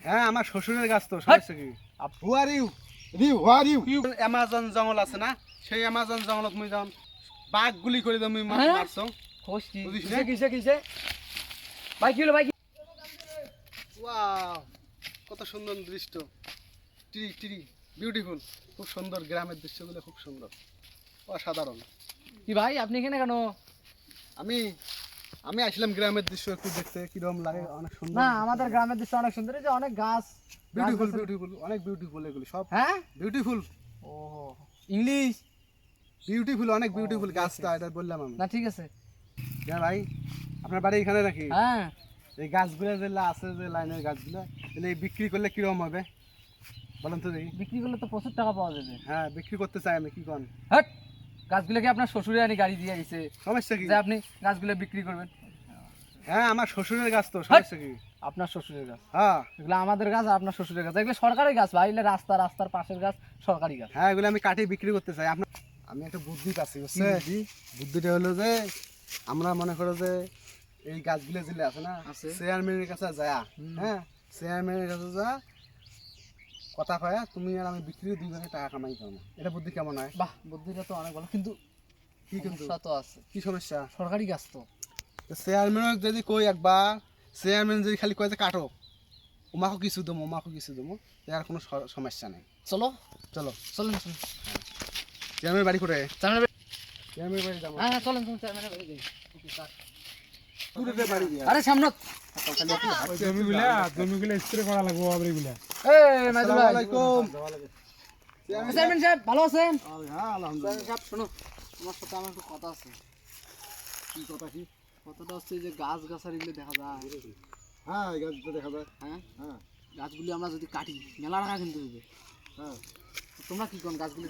হ্যাঁ আমার শ্বশুরের গাছ তো হু আর ইউ রিউ হু আর ইউ অ্যামাজন জঙ্গল আছে না? সেই অ্যামাজন জঙ্গলত মুই যাম। বাঘ গুলি করে হ্যাঁ? মারছো কিসে কিসে কিসে? ভাই কি হলো ভাই ওয়াও কত সুন্দর দৃশ্য। টিরি টিরি বিউটিফুল খুব সুন্দর গ্রামের দৃশ্যগুলো খুব সুন্দর। অসাধারণ। কি ভাই আপনি এখানে কেন? আমি আমি আসলাম গ্রামের দৃশ্য একটু দেখতে কীরকম লাগে অনেক সুন্দর। না আমাদের গ্রামের দৃশ্য অনেক সুন্দর এই যে অনেক গাছ বিউটিফুল বিউটিফুল অনেক বিউটিফুল এগুলো সব হ্যাঁ? বিউটিফুল ও ইংলিশ। বিউটিফুল অনেক বিউটিফুল গাছটা এটা বললাম আমি। না ঠিক আছে। হ্যাঁ ভাই আপনার বাড়ি এখানে নাকি? হ্যাঁ। এই গাছগুলো যে আছে যে লাইনের গাছগুলো এগুলো এই বিক্রি করলে কীরকম হবে? বলেন তো দেখি। বিক্রি করলে তো প্রচুর টাকা পাওয়া যাবে। হ্যাঁ বিক্রি করতে চাই আমি কি কন? হ্যাট গাছগুলো কি আপনার শ্বশুরে আনি গাড়ি দিয়ে গেছে সমস্যা কি? যে আপনি গাছগুলো বিক্রি করবেন। হ্যাঁ আমার শ্বশুরের গাছ তো সমস্যা কি? আপনার শ্বশুরের গাছ। হ্যাঁ। এগুলো আমাদের গাছ আর আপনার শ্বশুরের গাছ। এগুলো সরকারি গাছ ভাই এগুলো রাস্তা রাস্তার পাশের গাছ সরকারি গাছ। হ্যাঁ এগুলো আমি কাটি বিক্রি করতে চাই। আপনার আমি একটা বুদ্ধি পাচ্ছি বুঝছে বুদ্ধিটা হলো যে আমরা মনে করো যে এই গাছগুলো যেগুলো আছে না। চেয়ারম্যানের কাছে যায়। হ্যাঁ চেয়ারম্যানের কাছে যা কথা কয়া তুমি আর আমি বিক্রি দুই ভাগে টাকা কামাই পাবো এটা বুদ্ধি কেমন হয়? বাহ বুদ্ধিটা তো অনেক ভালো। কিন্তু কি কিন্তু? সমস্যা তো আছে। কি সমস্যা? সরকারি গাছ তো। চেয়ারম্যান যদি কই একবার চেয়ারম্যান যদি খালি কয় যে কাটো উমাকে কিছু দেবো উমাকে কিছু দেবো তার কোনো সমস্যা নেই। চলো। চলো। চলেন চলেন। চেয়ারম্যান বাড়ি করে চেয়ারম্যানের বাড়ি- চেয়ারম্যান বাড়ি যাব। হ্যাঁ হ্যাঁ চলেন চলেন চেয়ারম্যানের বাড়ি যাই। বাড়ি দিয়া আরে সামনে। জমিগুলা জমিগুলা স্প্রে করা লাগবো আবার এগুলা এই মাইদুল ভাই। আলাইকুম চেয়ারম্যান সাহেব ভালো আছেন? হ্যাঁ আলহামদুলিল্লাহ। সাহেব শোনো তোমার সাথে আমার একটু কথা আছে। কি কথা কি? কথাটা হচ্ছে যে গাছ গাছালিগুলো দেখা যায়। হ্যাঁ গাছটা দেখা যায়। হ্যাঁ? হ্যাঁ। গাছগুলি আমরা যদি কাটি মেলা টাকা কিন্তু হ্যাঁ। তোমরা কি কোন গাছগুলি?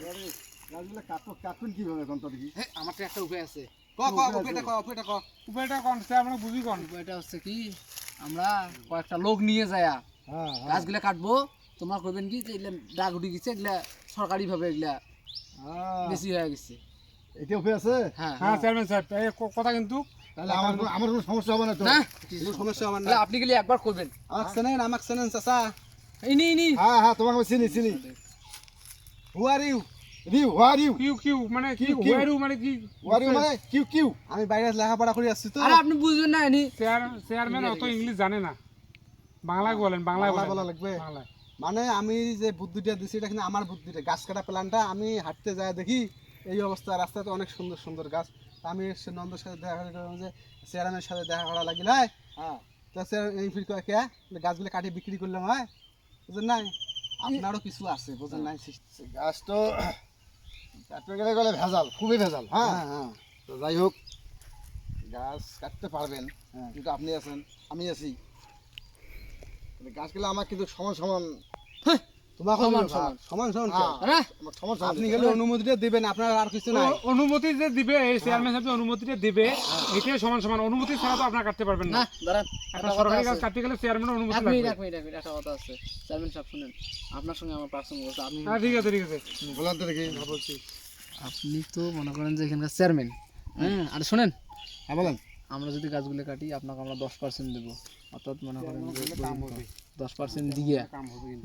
গাছগুলো কাটো কাটুন কীভাবে কোনটা দেখি? হ্যাঁ আমার তো একটা উপায় আছে। ক ক উপেটা ক উপেটা ক। উপায়টা কোন সে আমরা বুঝি কোন? উপায়টা হচ্ছে কি আমরা কয়েকটা লোক নিয়ে যায়া হ্যাঁ গাছগুলা কাটবো। তোমরা করবেন কি যে এগুলা ডাক উঠে গেছে এগুলা সরকারি ভাবে এগুলা বেশি হয়ে গেছে। এটা উপে আছে? হ্যাঁ। হ্যাঁ চেয়ারম্যান সাহেব এই কথা কিন্তু। তাহলে আমার কোনো- আমার কোনো সমস্যা হবে না তো? না? কোনো সমস্যা হবে না। আপনি গেলে একবার করবেন আমাকে চেনেন আমাকে চেনেন চাচা। ইনি ইনি হ্যাঁ হ্যাঁ তোমাকে চিনি চিনি। হু আর ইউ রিউ কিউ কিউ মানে কি। মানে কি? মানে কিউ কিউ। আমি বাইরে লেখাপড়া করে আসছি তো। আরে আপনি বুঝবেন না ইনি চেয়ারম্যান অত ইংলিশ জানে না। বাংলায় বলেন বাংলায় বাংলা লাগবে। মানে আমি যে বুদ্ধিটা দিছি এটা কিন্তু আমার বুদ্ধিটা। গাছ কাটা প্ল্যানটা আমি হাঁটতে যাই দেখি এই অবস্থা। রাস্তাতে অনেক সুন্দর সুন্দর গাছ। আমি নন্দর সাথে দেখা করে করলাম যে চেয়ারম্যানের সাথে দেখা করা লাগিল হয়। তা চেয়ার- এই ফির কে? গাছগুলো কাটি বিক্রি করলাম হয়? বুঝলেন নাই? আপনারও কিছু আছে বুঝলেন নাই? গাছ তো কাটতে গেলে গেলে ভেজাল খুবই ভেজাল হ্যাঁ? হ্যাঁ হ্যাঁ। তো যাই হোক গাছ কাটতে পারবেন হ্যাঁ। কিন্তু আপনি আছেন আমি আছি। গাছ গাছগুলো আমার কিন্তু সমান সমান তোমাকে সমান, সমান সমান। সমান। আরে আমার সমান সমান আপনি গেলে অনুমতিটা দিবেন আপনার আর কিছু নাই। অনুমতি যে দিবে এই চেয়ারম্যান সাহেব অনুমতিটা দিবে এটাই সমান সমান। অনুমতি ছাড়া তো আপনার কাটতে পারবেন না। না একটা একটা সরকারি গাছ কাটতে গেলে চেয়ারম্যানের অনুমতি লাগবে। এক মিনিট এক মিনিট একটা কথা আছে। চেয়ারম্যান সাহেব শুনেন আপনার সঙ্গে আমার পার্সোনাল কথা আপনি হ্যাঁ ঠিক আছে ঠিক আছে। বলার তো দেখি বলছি আপনি তো মনে করেন যে এখানকার চেয়ারম্যান হ্যাঁ। আর শোনেন। হ্যাঁ বলেন। আমরা যদি গাছগুলো কাটি আপনাকে আমরা দশ পার্সেন্ট দেবো। অর্থাৎ মনে করেন যে দশ পার্সেন্ট দিয়ে।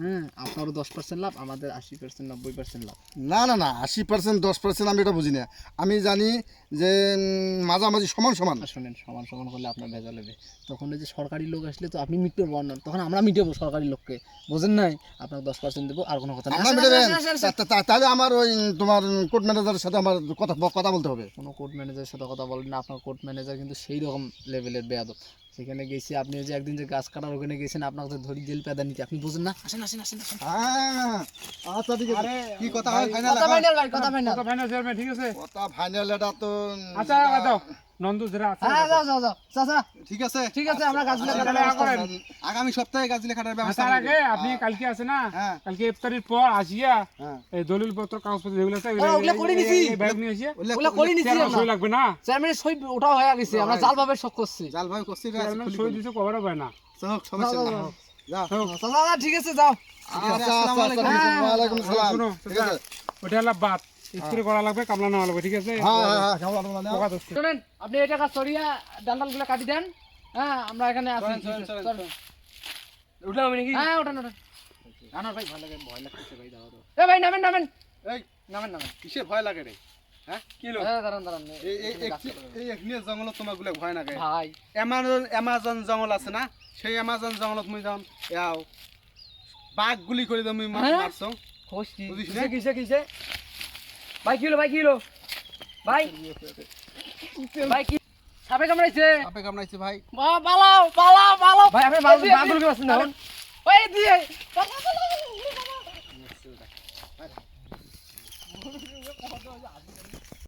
হ্যাঁ আপনারও দশ পার্সেন্ট লাভ আমাদের আশি পার্সেন্ট নব্বই পার্সেন্ট লাভ। না না না আশি পার্সেন্ট দশ পার্সেন্ট আমি এটা বুঝি না। আমি জানি যে মাঝামাঝি সমান সমান। শোনেন সমান সমান করলে আপনার ভেজা নেবে তখন ওই যে সরকারি লোক আসলে তো আপনি মিটতে বর্ণন তখন আমরা মিটাবো সরকারি লোককে। বোঝেন নাই? আপনাকে দশ পার্সেন্ট দেবো আর কোনো কথা না মিটাবেন তাহলে আমার ওই তোমার কোর্ট ম্যানেজারের সাথে আমার কথা কথা বলতে হবে। কোনো কোর্ট ম্যানেজারের সাথে কথা বলেন না আপনার কোর্ট ম্যানেজার কিন্তু সেই রকম লেভেলের বেয়াদব। সেখানে গেছি আপনি ওই যে একদিন যে গাছ কাটার ওখানে গেছেন আপনাকে তো ধরি জেল পেদা নিতে আপনি বুঝেন না? আসেন আসেন আসেন হ্যাঁ আচ্ছা ঠিক আছে। কি কথা হয়? ফাইনাল কথা ফাইনাল ভাই কথা ফাইনাল কথা ফাইনাল ঠিক আছে? কথা ফাইনাল এটা তো আচ্ছা দাও নন্দু আছে হ্যাঁ যাও যাও যাও। চাচা ঠিক আছে। ঠিক আছে আমরা গাছগুলো আচ্ছা, কাটার তাহলে ব্যবস্থা করেন। আগামী সপ্তাহে গাছগুলো কাটার ব্যবস্থা তার আগে আপনি কালকে আছে না হ্যাঁ। কালকে ইফতারির পর আসিয়া হ্যাঁ। এই দলিল পত্র কাগজপত্র যেগুলো আছে হ্যাঁ, ওগুলো করে নিছি। ব্যাগ নিয়ে এসে ওগুলো করে নিচ্ছি আমরা। সই লাগবে না? চেয়ারম্যানের সই ওটা হয়ে গেছে আমরা জাল ভাবে শখ করছি। জাল ভাই করছি চেয়ারম্যান সই দিতে কভারও পায় না। হোক, সমস্যা যাও, যাও, যাও। চাচা ঠিক আছে যাও। আচ্ছা আসসালামু আচ্ছা আলাইকুম। আচ্ছা হ্যাঁ। সালাম ঠিক আছে। ওটা হলো বাদ স্প্রে করা লাগবে কামলা নেওয়া লাগবে ঠিক আছে? হ্যাঁ হ্যাঁ হ্যাঁ। শুনেন আপনি এটা কাজ সরিয়া ডান্ডালগুলো কাটি দেন। হ্যাঁ আমরা এখানে আছি। উঠলাম আমি নাকি হ্যাঁ ওঠেন ওঠেন আনোয়ার ভাই ভয় লাগে ভয় লাগতেছে ভাই দাও তো। এ ভাই নামেন নামেন। এই নামেন নামেন। কিসে ভয় লাগে রে? হ্যাঁ কি হলো? দাঁড়ান দাঁড়ান এই এই এখানে জঙ্গল তোমারগুলো ভয় লাগে। ভাই। অ্যামাজন অ্যামাজন জঙ্গল আছে না? সেই অ্যামাজন জঙ্গলত মুই যাম। ইয়াও বাঘ গুলি করে তুমি হ্যাঁ? মারছো। খোঁজ কিসে কিসে কিসে? ভাই কি হলো ভাই কি হলো? ভাই ভাই কি সাপে কামড়াইছে? সাপে কামড়াইছে ভাই। বা- পালাও পালাও পালাও ভাই আপনি তুলকে পাচ্ছেন না এখন? ওই দিয়ে।